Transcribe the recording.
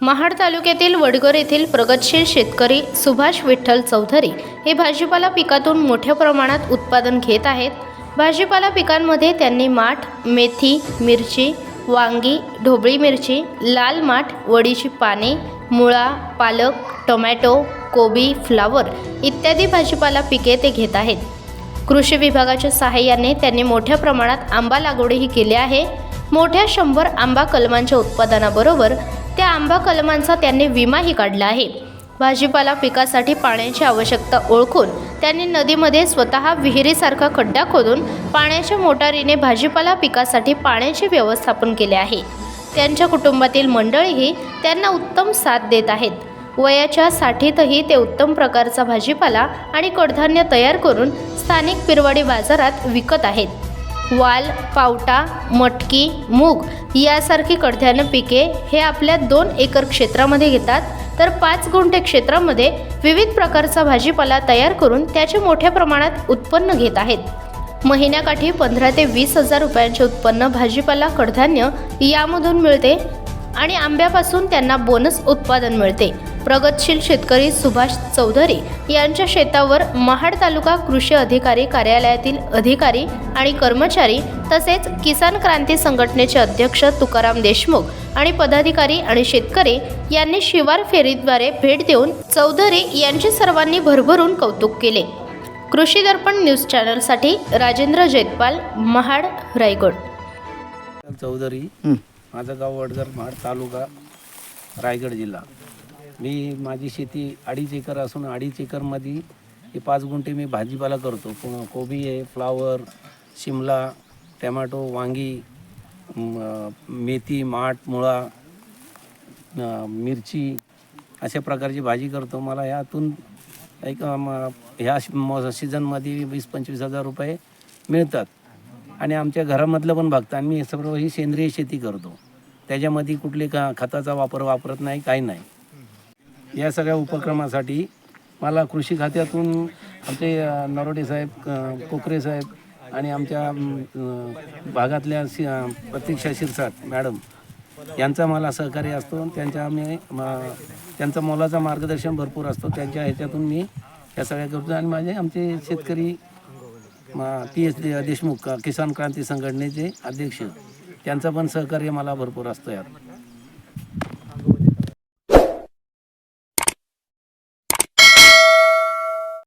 महाड तालुक्यातील वडगर येथील प्रगतशील शेतकरी सुभाष विठ्ठल चौधरी हे भाजीपाला पिकातून मोठ्या प्रमाणात उत्पादन घेत आहेत. भाजीपाला पिकांमध्ये त्यांनी माठ मेथी मिरची वांगी ढोबळी मिरची लाल माठ वडीची पाने मुळा पालक टोमॅटो कोबी फ्लावर इत्यादी भाजीपाला पिके ते घेत आहेत. कृषी विभागाच्या सहाय्याने त्यांनी मोठ्या प्रमाणात आंबा लागवडही केली आहे. मोठ्या शंभर आंबा कलमांच्या उत्पादनाबरोबर या आंबा कलमांचा त्यांनी विमाही काढला आहे. भाजीपाला पिकासाठी पाण्याची आवश्यकता ओळखून त्यांनी नदीमध्ये स्वतः विहिरीसारखा खड्डा खोदून पाण्याच्या मोटारीने भाजीपाला पिकासाठी पाण्याचे व्यवस्थापन केले आहे. त्यांच्या कुटुंबातील मंडळीही त्यांना उत्तम साथ देत आहेत. वयाच्या साठीतही ते उत्तम प्रकारचा भाजीपाला आणि कडधान्य तयार करून स्थानिक पिरवाडी बाजारात विकत आहेत. वाल पावटा मटकी मूग यासारखी कडधान्य पिके हे आपल्या दोन एकर क्षेत्रामध्ये घेतात. तर पाच गुंठे क्षेत्रामध्ये विविध प्रकारचा भाजीपाला तयार करून त्याचे मोठ्या प्रमाणात उत्पन्न घेत आहेत. महिन्याकाठी पंधरा ते वीस हजार रुपयांचे उत्पन्न भाजीपाला कडधान्य यामधून मिळते आणि आंब्यापासून त्यांना बोनस उत्पादन मिळते. प्रगतशील शेतकरी सुभाष चौधरी यांच्या शेतावर महाड तालुका कृषी अधिकारी कार्यालयातील अधिकारी आणि कर्मचारी तसेच किसान क्रांती संघटनेचे अध्यक्ष तुकाराम देशमुख आणि पदाधिकारी आणि शेतकरी यांनी शिवार फेरीद्वारे भेट देऊन चौधरी यांचे सर्वांनी भरभरून कौतुक केले. कृषी दर्पण न्यूज चॅनलसाठी राजेंद्र जैतपाल महाड रायगड. चौधरी माझं गाव वडगर महाड तालुका रायगड जिल्हा. मी माझी शेती अडीच एकर असून अडीच एकरमध्ये हे पाच गुंठे मी भाजीपाला करतो. को- कोबी आहे फ्लावर शिमला टमॅटो वांगी मेथी माठ मुळा मिरची अशा प्रकारची भाजी करतो. मला ह्यातून एक ह्या सीझनमध्ये वीस पंचवीस हजार रुपये मिळतात. आणि आमच्या घरामधलं पण बघतं आणि मी सर्व ही सेंद्रिय शेती करतो. त्याच्यामध्ये कुठले का खताचा वापर वापरत नाही काही नाही. या सगळ्या उपक्रमासाठी मला कृषी खात्यातून आमचे नरोडे साहेब कोकरे साहेब आणि आमच्या भागातल्या शि प्रतीक्षा शिरसाट मॅडम यांचा मला सहकार्य असतो. त्यांच्या मी म- त्यांचं मोलाचं मार्गदर्शन भरपूर असतो. त्यांच्या ह्याच्यातून मी या सगळ्या करतो. आणि माझे आमचे शेतकरी पी एच देशमुख किसान क्रांती संघटनेचे अध्यक्ष त्यांचं पण सहकार्य मला भरपूर असतं यात.